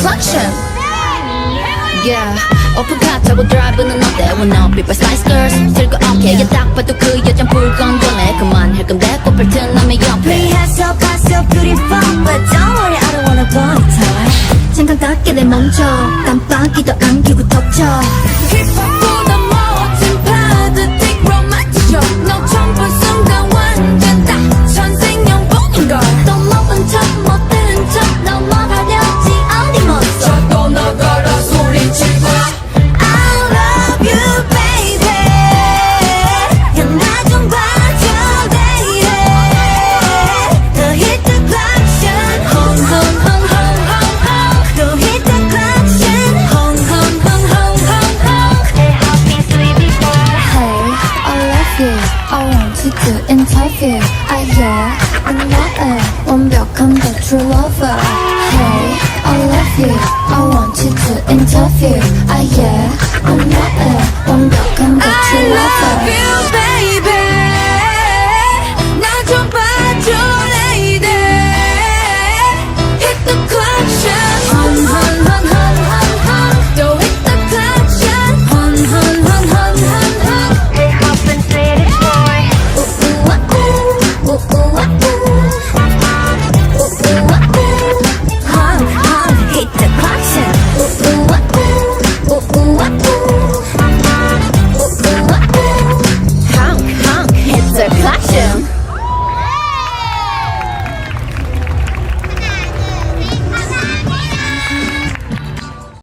clutching. Yeah, 오픈 카타고 드라이브는 어때? 원어비 by Spice Girls 들고 오케이 얘딱 봐도 그 여잔 불건전해 그만할 건데 꽃필 튼 남의 옆에. We are so far so beautiful But don't worry I don't wanna go it. time 잠깐 닿게 내 멈춰. 깜빡이도 안 켜고 덮쳐. to interfere. I hear another 완벽한 the true lover. Hey, I love you. I want you to interfere. I yeah.